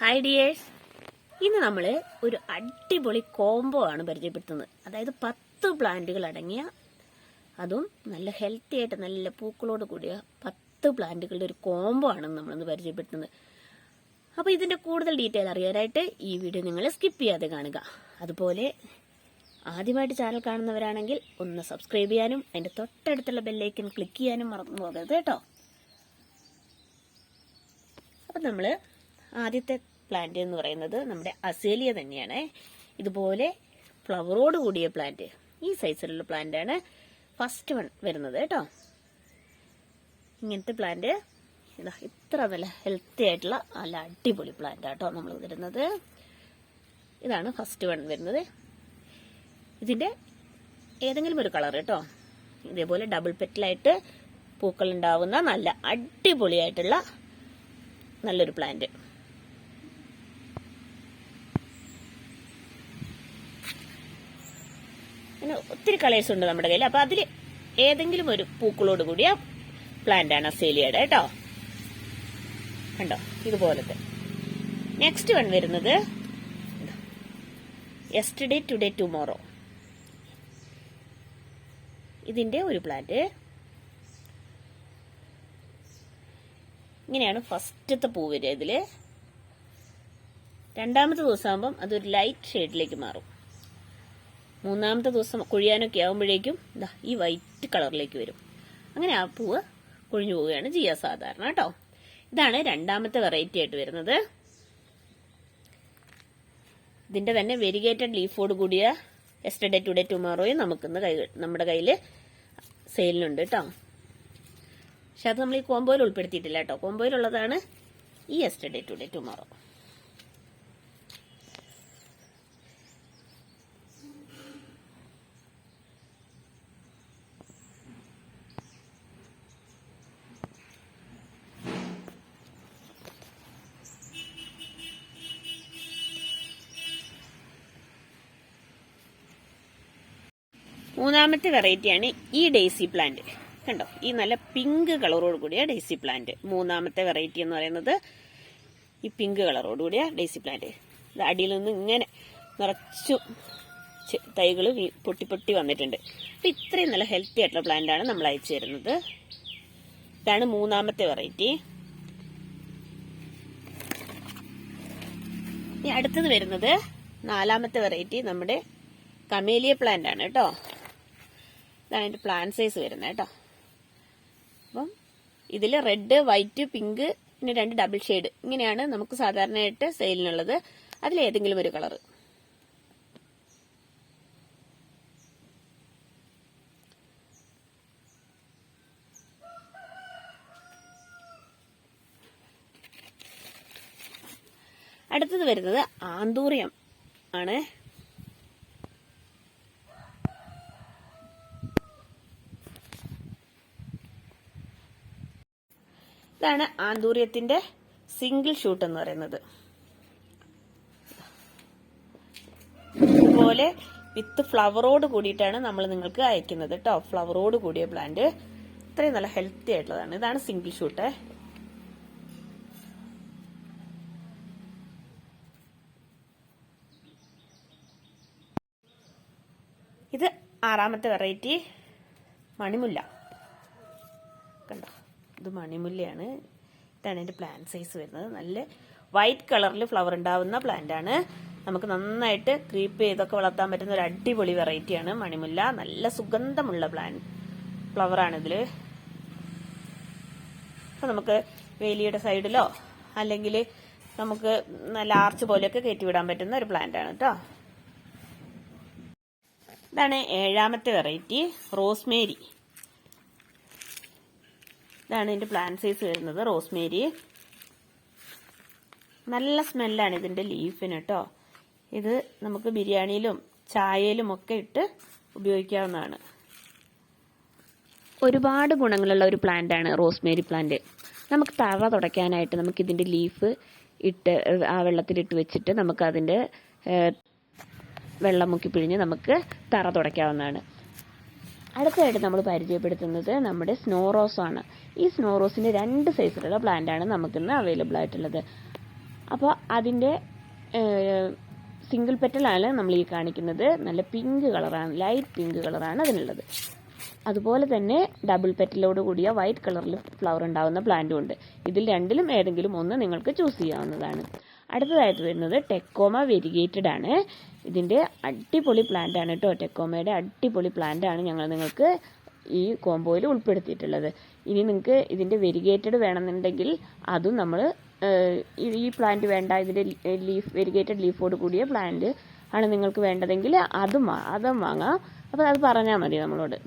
Hi dears ഇന്ന് നമ്മൾ ഒരു അടിപൊളി കോംബോ ആണ് പരിചയപ്പെടുത്തുന്നത്. അതായത് പത്ത് പ്ലാന്റുകൾ അടങ്ങിയ അതും നല്ല ഹെൽത്തി ആയിട്ട് നല്ല പൂക്കളോട് കൂടിയ പത്ത് പ്ലാന്റുകളുടെ ഒരു കോംബോ ആണ് നമ്മളിന്ന് പരിചയപ്പെടുത്തുന്നത്. അപ്പോൾ ഇതിന്റെ കൂടുതൽ ഡീറ്റെയിൽ അറിയാനായിട്ട് ഈ വീഡിയോ നിങ്ങൾ സ്കിപ്പ് ചെയ്യാതെ കാണുക. അതുപോലെ ആദ്യമായിട്ട് ചാനൽ കാണുന്നവരാണെങ്കിൽ ഒന്ന് സബ്സ്ക്രൈബ് ചെയ്യാനും അതിന്റെ തൊട്ടടുത്തുള്ള ബെല്ലൈക്കൻ ക്ലിക്ക് ചെയ്യാനും മറന്നു പോകരുത് കേട്ടോ. അപ്പം നമ്മൾ ആദ്യത്തെ പ്ലാന്റ് എന്ന് പറയുന്നത് നമ്മുടെ അസേലിയ തന്നെയാണ്. ഇതുപോലെ ഫ്ലവറോട് കൂടിയ പ്ലാന്റ്. ഈ സൈസിലുള്ള പ്ലാന്റ് ആണ് ഫസ്റ്റ് വൺ വരുന്നത് കേട്ടോ. ഇങ്ങനത്തെ പ്ലാന്റ് ഇതാ ഇത്ര നല്ല ഹെൽത്തി ആയിട്ടുള്ള നല്ല അടിപൊളി പ്ലാന്റ് ആട്ടോ നമ്മൾ വരുന്നത് ഇതാണ് ഫസ്റ്റ് വൺ വരുന്നത്. ഇതിന്റെ ഏതെങ്കിലും ഒരു കളർ കേട്ടോ. ഇതേപോലെ ഡബിൾ പെറ്റിലായിട്ട് പൂക്കൾ ഉണ്ടാവുന്ന നല്ല അടിപൊളിയായിട്ടുള്ള നല്ലൊരു പ്ലാന്റ് പിന്നെ ഒത്തിരി കളേഴ്സ് ഉണ്ട് നമ്മുടെ കയ്യിൽ. അപ്പൊ അതിൽ ഏതെങ്കിലും ഒരു പൂക്കളോട് കൂടിയ പ്ലാന്റ് ആണ് അസേലിയയുടെ കേട്ടോ കണ്ടോ? ഇതുപോലത്തെ. നെക്സ്റ്റ് വൺ വരുന്നത് യെസ്റ്റർഡേ ടുഡേ ടുമോറോ ഇതിന്റെ ഒരു പ്ലാന്റ് ഇങ്ങനെയാണ് ഫസ്റ്റത്തെ പൂ വരിക ഇതിൽ. രണ്ടാമത്തെ ദിവസമാകുമ്പം അതൊരു ലൈറ്റ് ഷെയ്ഡിലേക്ക് മാറും. മൂന്നാമത്തെ ദിവസം കൊഴിയാനൊക്കെ ആകുമ്പോഴേക്കും ഇതാ ഈ വൈറ്റ് കളറിലേക്ക് വരും. അങ്ങനെ ആ പൂവ് കൊഴിഞ്ഞു പോവുകയാണ് ചെയ്യുക സാധാരണ കേട്ടോ ഇതാണ് രണ്ടാമത്തെ വെറൈറ്റി ആയിട്ട് വരുന്നത്. ഇതിന്റെ തന്നെ വെരിഗേറ്റഡ് ലീഫോട് കൂടിയ എസ്റ്റർഡേ ടുഡേ ടുമാറോയും നമുക്കിന്ന് കൈ നമ്മുടെ കയ്യിൽ സെയിലിനുണ്ട് കേട്ടോ പക്ഷെ അത് നമ്മൾ ഈ കോമ്പോയിൽ ഉൾപ്പെടുത്തിയിട്ടില്ല കേട്ടോ കോമ്പോയിലുള്ളതാണ് ഈ എസ്റ്റർഡേ ടുഡേ ടുമോറോ മൂന്നാമത്തെ വെറൈറ്റിയാണ് ഈ ഡെയ്സി പ്ലാന്റ് കണ്ടോ? ഈ നല്ല പിങ്ക് കളറോട് കൂടിയ ഡെയ്സി പ്ലാന്റ് മൂന്നാമത്തെ വെറൈറ്റി എന്ന് പറയുന്നത് ഈ പിങ്ക് കളറോട് കൂടിയ ഡെയ്സി പ്ലാന്റ് ഇത് അടിയിൽ നിന്ന് ഇങ്ങനെ നിറച്ചു തൈകൾ പൊട്ടി പൊട്ടി വന്നിട്ടുണ്ട്. അപ്പം ഇത്രയും നല്ല ഹെൽത്തി ആയിട്ടുള്ള പ്ലാന്റാണ് നമ്മൾ അയച്ചു തരുന്നത്. ഇതാണ് മൂന്നാമത്തെ വെറൈറ്റി ഇനി അടുത്തത് വരുന്നത് നാലാമത്തെ വെറൈറ്റി നമ്മുടെ കമേലിയ പ്ലാന്റ് ആണ് കേട്ടോ. ഇതാണ് അതിന്റെ പ്ലാൻ സൈസ് വരുന്നത് കേട്ടോ. അപ്പം ഇതിൽ റെഡ് വൈറ്റ് പിങ്ക് പിന്നെ രണ്ട് ഡബിൾ ഷെയ്ഡ് ഇങ്ങനെയാണ് നമുക്ക് സാധാരണയായിട്ട് സെയിലിനുള്ളത് അതിൽ ഏതെങ്കിലും ഒരു കളറ് അടുത്തത് വരുന്നത് ആന്തൂറിയം ആണ്. ഇതാണ് ആന്തൂര്യത്തിന്റെ സിംഗിൾ ഷൂട്ട് എന്ന് പറയുന്നത്. ഇതുപോലെ വിത്ത് ഫ്ലവറോട് കൂടിയിട്ടാണ് നമ്മൾ നിങ്ങൾക്ക് അയക്കുന്നത് കേട്ടോ ഫ്ലവറോട് കൂടിയ പ്ലാന്റ്. ഇത്രയും നല്ല ഹെൽത്തി ആയിട്ടുള്ളതാണ്. ഇതാണ് സിംഗിൾ ഷൂട്ട്. ഇത് ആറാമത്തെ വെറൈറ്റി മണിമുല്ല. കണ്ടോ? ഇത് മണിമുല്ലയാണ് ഇതാണ് എന്റെ പ്ലാന്റ് സൈസ് വരുന്നത്. നല്ല വൈറ്റ് കളറിൽ ഫ്ലവർ ഉണ്ടാവുന്ന പ്ലാന്റ് ആണ്. നമുക്ക് നന്നായിട്ട് ക്രീപ്പ് ചെയ്തൊക്കെ വളർത്താൻ പറ്റുന്ന ഒരു അടിപൊളി വെറൈറ്റിയാണ് മണിമുല്ല. നല്ല സുഗന്ധമുള്ള പ്ലാൻ ഫ്ലവർ ആണ് ഇതിൽ അപ്പൊ നമുക്ക് വേലിയുടെ സൈഡിലോ അല്ലെങ്കിൽ നമുക്ക് നല്ല ആർച്ച് പോലെയൊക്കെ കയറ്റിവിടാൻ പറ്റുന്ന ഒരു പ്ലാന്റ് ആണ് കേട്ടോ ഇതാണ് ഏഴാമത്തെ വെറൈറ്റി റോസ്മേരി ഇതാണ് ഇതിന്റെ പ്ലാന്റ് സൈസ് വരുന്നത് റോസ്മേരി നല്ല സ്മെല്ലാണ് ഇതിന്റെ ലീഫിന് കേട്ടോ ഇത് നമുക്ക് ബിരിയാണിയിലും ചായയിലും ഒക്കെ ഇട്ട് ഉപയോഗിക്കാവുന്നതാണ്. ഒരുപാട് ഗുണങ്ങളുള്ള ഒരു പ്ലാന്റ് ആണ് റോസ്മേരി പ്ലാന്റ് നമുക്ക് തറ തുടയ്ക്കാനായിട്ട് നമുക്ക് ഇതിന്റെ ലീഫ് ഇട്ട് ആ വെള്ളത്തിലിട്ട് വെച്ചിട്ട് നമുക്ക് അതിന്റെ വെള്ളം മുക്കി പിഴിഞ്ഞ് നമുക്ക് തറ തുടയ്ക്കാവുന്നതാണ്. അടുത്തതായിട്ട് നമ്മൾ പരിചയപ്പെടുത്തുന്നത് നമ്മുടെ സ്നോ റോസ് ആണ്. ഈ സ്നോ റോസിന്റെ രണ്ട് സൈസിലുള്ള പ്ലാന്റ് ആണ് നമുക്കിന്ന് അവൈലബിൾ ആയിട്ടുള്ളത്. അപ്പോൾ അതിന്റെ സിംഗിൾ പെറ്റലാണ് നമ്മൾ ഈ കാണിക്കുന്നത്. നല്ല പിങ്ക് കളറാണ് ലൈറ്റ് പിങ്ക് കളറാണ് അതിനുള്ളത്. അതുപോലെ തന്നെ ഡബിൾ പെറ്റലോട് കൂടിയ വൈറ്റ് കളറിൽ ഫ്ലവർ ഉണ്ടാകുന്ന പ്ലാന്റും ഉണ്ട്. ഇതിൽ രണ്ടിലും ഏതെങ്കിലും ഒന്ന് നിങ്ങൾക്ക് ചൂസ് ചെയ്യാവുന്നതാണ്. അടുത്തതായിട്ട് വരുന്നത് ടെക്കോമ വെരിഗേറ്റഡ് ആണ്. ഇതിന്റെ അടിപൊളി പ്ലാന്റ് ആണ് കേട്ടോ. ടെക്കോമയുടെ അടിപൊളി പ്ലാന്റ് ആണ് ഞങ്ങൾ നിങ്ങൾക്ക് ഈ കോംബോയിൽ ഉൾപ്പെടുത്തിയിട്ടുള്ളത്. ഇനി നിങ്ങൾക്ക് ഇതിന്റെ വെരിഗേറ്റഡ് വേണമെന്നുണ്ടെങ്കിൽ അതും നമ്മൾ ഈ പ്ലാന്റ് വേണ്ട ഇതിന്റെ ലീഫ് വെരിഗേറ്റഡ് ലീഫോട് കൂടിയ പ്ലാന്റ് ആണ് നിങ്ങൾക്ക് വേണ്ടതെങ്കിൽ അതും അതും വാങ്ങാം. അപ്പോൾ അത് പറഞ്ഞാൽ മതി നമ്മളോട്.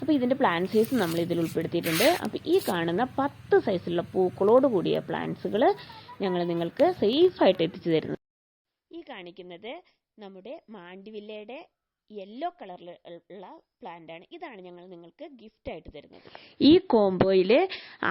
അപ്പോൾ ഇതിന്റെ പ്ലാന്റ് സൈസ് നമ്മൾ ഇതിൽ ഉൾപ്പെടുത്തിയിട്ടുണ്ട്. അപ്പോൾ ഈ കാണുന്ന പത്ത് സൈസിലുള്ള പൂക്കളോട് കൂടിയ പ്ലാന്റ്സുകൾ ഞങ്ങൾ നിങ്ങൾക്ക് സേഫായിട്ട് എത്തിച്ചു തരുന്നു. ഈ കാണിക്കുന്നത് നമ്മുടെ മാണ്ടിവില്ലയുടെ യെല്ലോ കളറിൽ ഉള്ള പ്ലാന്റ് ആണ്. ഇതാണ് ഞങ്ങൾ നിങ്ങൾക്ക് ഗിഫ്റ്റ് ആയിട്ട് തരുന്നത്. ഈ കോംബോയിൽ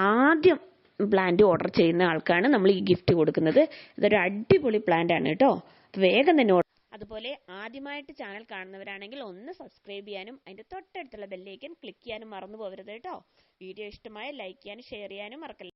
ആദ്യം പ്ലാന്റ് ഓർഡർ ചെയ്യുന്ന ആൾക്കാണ് നമ്മൾ ഈ ഗിഫ്റ്റ് കൊടുക്കുന്നത്. ഇതൊരു അടിപൊളി പ്ലാന്റ് ആണ് കേട്ടോ. വേഗം തന്നെ അതുപോലെ ആദ്യമായിട്ട് ചാനൽ കാണുന്നവരാണെങ്കിൽ ഒന്ന് സബ്സ്ക്രൈബ് ചെയ്യാനും അതിന്റെ തൊട്ടടുത്തുള്ള ബെല്ലേക്കൻ ക്ലിക്ക് ചെയ്യാനും മറന്നു പോകരുത് കേട്ടോ. വീഡിയോ ഇഷ്ടമായ ലൈക്ക് ചെയ്യാനും ഷെയർ ചെയ്യാനും മറക്കല്ല.